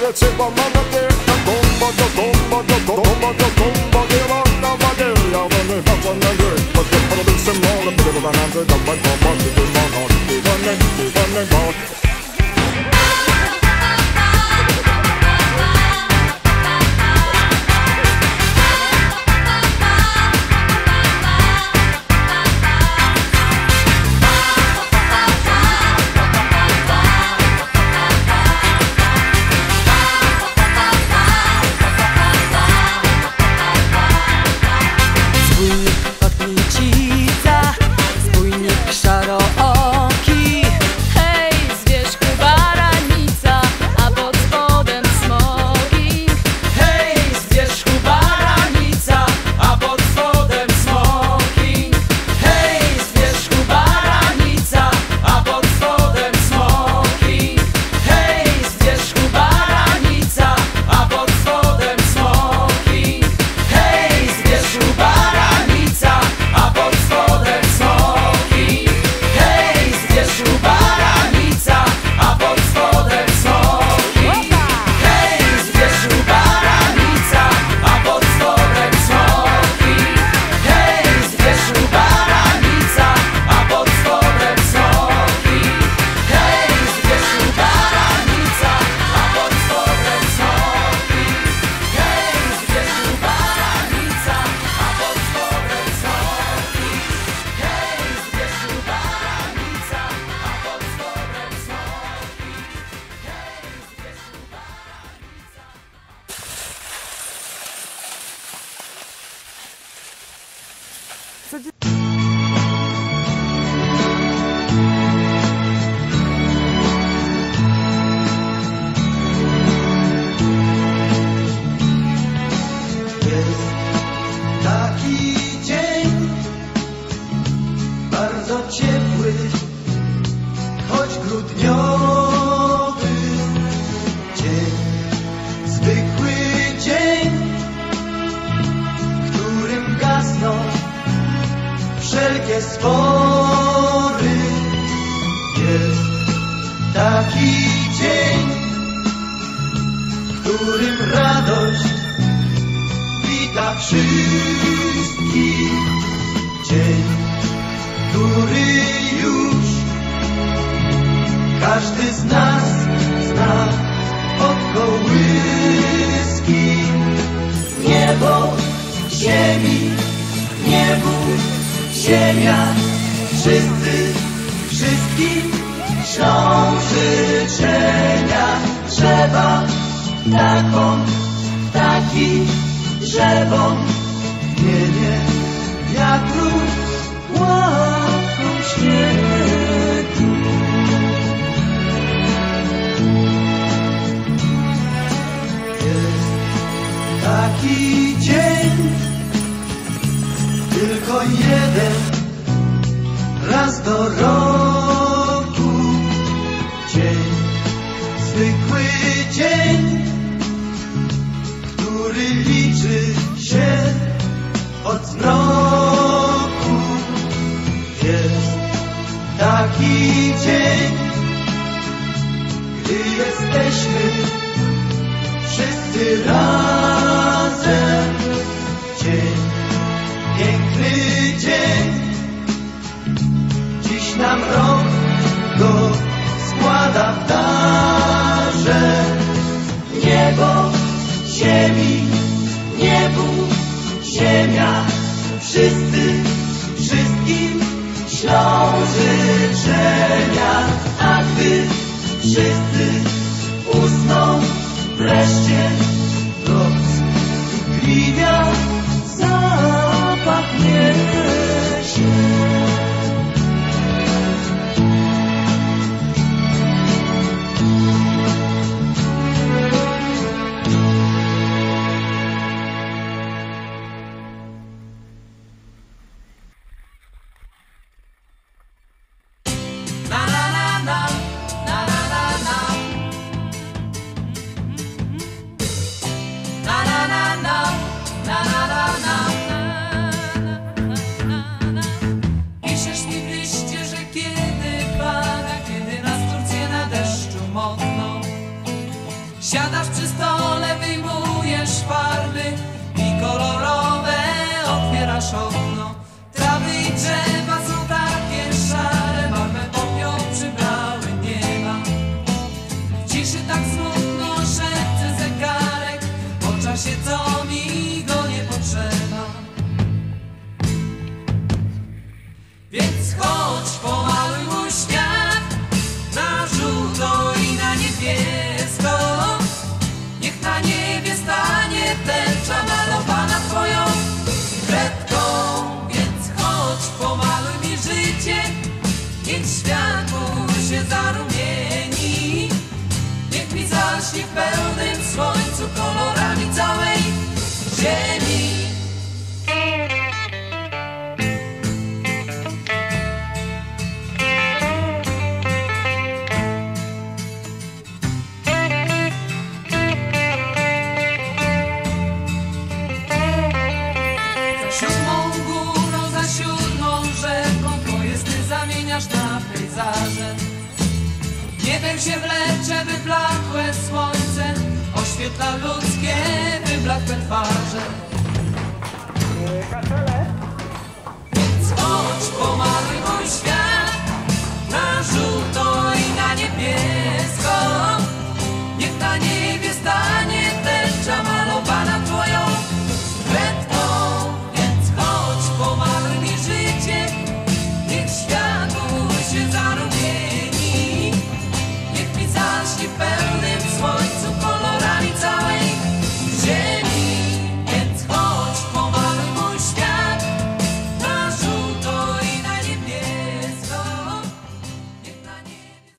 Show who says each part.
Speaker 1: reciba mama que la comba, la comba, more, którym radość wita wszystkich dzień, który już każdy z nas zna od kołyski. Niebo, ziemi, niebu, ziemia, wszyscy, wszystkim ślą życzenia. Drzewa, taką, taki, drzewom, niebie, wiatru, łapką śniegu. Jest taki dzień, tylko jeden, raz do roku. taki dzień, gdy jesteśmy wszyscy razem. Dzień, piękny dzień, dziś nam rok
Speaker 2: go składa w darze. Niebo, ziemi, niebu, ziemia, wszyscy, wszystkim śląży. Siadasz przy stole, wyjmujesz szparły i kolorowe otwierasz okno. Trawy i drzewa są takie szare, barwę popiół przybrały nieba. W ciszy tak smutno szepcze zegarek, po czasie co zmieniasz na pejzaże. Niebem się wlecze wyblakłe słońce, oświetla ludzkie wyblakłe twarze.